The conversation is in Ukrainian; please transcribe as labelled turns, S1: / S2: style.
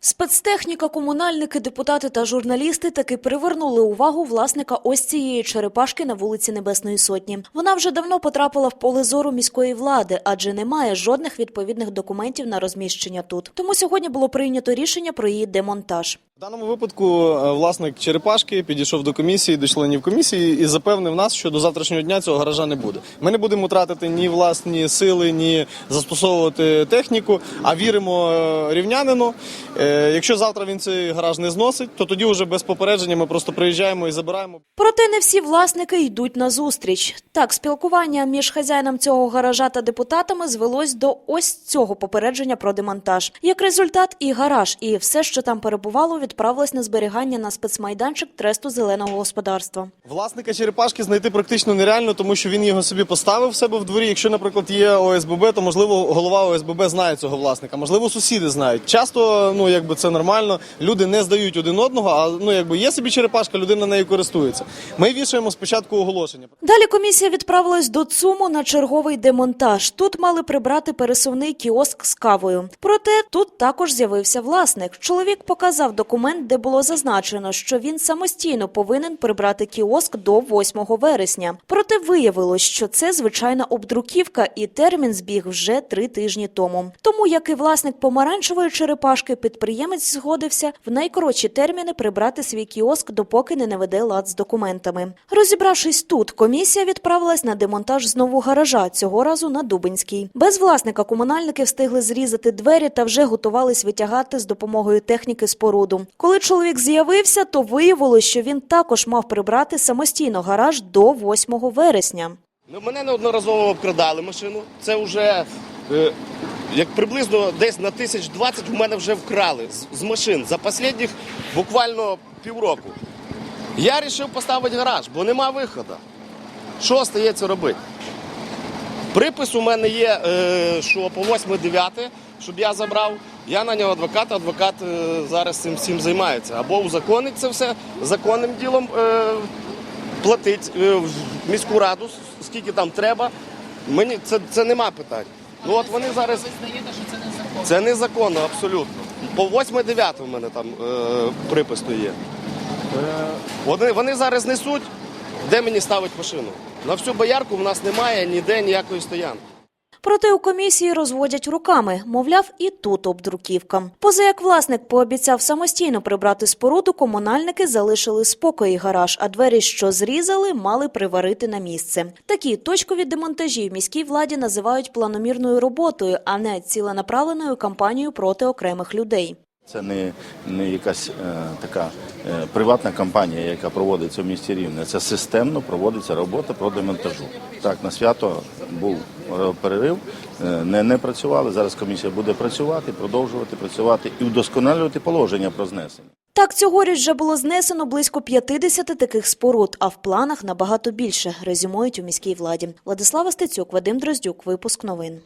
S1: Спецтехніка, комунальники, депутати та журналісти таки привернули увагу власника ось цієї черепашки на вулиці Небесної Сотні. Вона вже давно потрапила в поле зору міської влади, адже немає жодних відповідних документів на розміщення тут. Тому сьогодні було прийнято рішення про її демонтаж.
S2: В даному випадку е, власник черепашки підійшов до комісії, до членів комісії і запевнив нас, що до завтрашнього дня цього гаража не буде. Ми не будемо тратити ні власні сили, ні застосовувати техніку, а віримо е, рівнянину. Е, Якщо завтра він цей гараж не зносить, то тоді вже без попередження ми просто приїжджаємо і забираємо.
S1: Проте не всі власники йдуть на зустріч. Так, спілкування між хазяїном цього гаража та депутатами звелось до ось цього попередження про демонтаж. Як результат, і гараж, і все, що там перебувало, відправилось на зберігання на спецмайданчик тресту зеленого господарства.
S2: Власника черепашки знайти практично нереально, тому що він його собі поставив в себе в дворі. Якщо, наприклад, є ОСББ, то можливо голова ОСББ знає цього власника, можливо, сусіди знають. Часто, ну якби це нормально. Люди не здають один одного, а ну якби є собі черепашка, людина нею користується. Ми вішаємо спочатку оголошення.
S1: Далі комісія відправилась до ЦУМу на черговий демонтаж. Тут мали прибрати пересувний кіоск з кавою. Проте тут також з'явився власник. Чоловік показав документ, де було зазначено, що він самостійно повинен прибрати кіоск до 8 вересня. Проте виявилось, що це звичайна обдруківка, і термін збіг вже три тижні тому. Тому, як і власник помаранчевої черепашки, підприємець згодився в найкоротші терміни прибрати свій кіоск, допоки не наведе лад з документами. Розібравшись тут, комісія відправилась на демонтаж знову гаража, цього разу на Дубинській. Без власника комунальники встигли зрізати двері та вже готувались витягати з допомогою техніки споруду. Коли чоловік з'явився, то виявилось, що він також мав прибрати самостійно гараж до 8 вересня.
S3: Ну, мене неодноразово обкрадали машину. Це вже е, як приблизно десь на тисяч двадцять в мене вже вкрали з, з машин за останніх буквально півроку. Я вирішив поставити гараж, бо нема виходу. Що стається робити? Припис у мене є, е, що по 8-9, щоб я забрав. Я на нього адвокат, адвокат е, зараз цим всім займається. Або узаконить це все законним ділом е, платить е, в міську раду, скільки там треба. Мені це, це нема питань. Ну от вони зараз.
S4: Ви знаєте, що це незаконно.
S3: Це незаконно, абсолютно. По 8-9 у мене там е, припис то є. Вони, вони зараз несуть, де мені ставить машину. На всю боярку в нас немає ніде ніякої стоянки.
S1: Проте у комісії розводять руками, мовляв, і тут обдруківка. Поза як власник пообіцяв самостійно прибрати споруду, комунальники залишили спокої гараж, а двері, що зрізали, мали приварити на місце. Такі точкові демонтажі в міській владі називають планомірною роботою, а не ціленаправленою кампанією проти окремих людей.
S5: Це не, не якась е, така е, приватна компанія, яка проводиться в місті Рівне. Це системно проводиться робота про демонтажу. Так, на свято був е, перерив, е, не, не працювали. Зараз комісія буде працювати, продовжувати працювати і вдосконалювати положення про знесення.
S1: Так, цьогоріч вже було знесено близько 50 таких споруд, а в планах набагато більше, резюмують у міській владі. Владислава Стецюк, Вадим Дроздюк, випуск новин.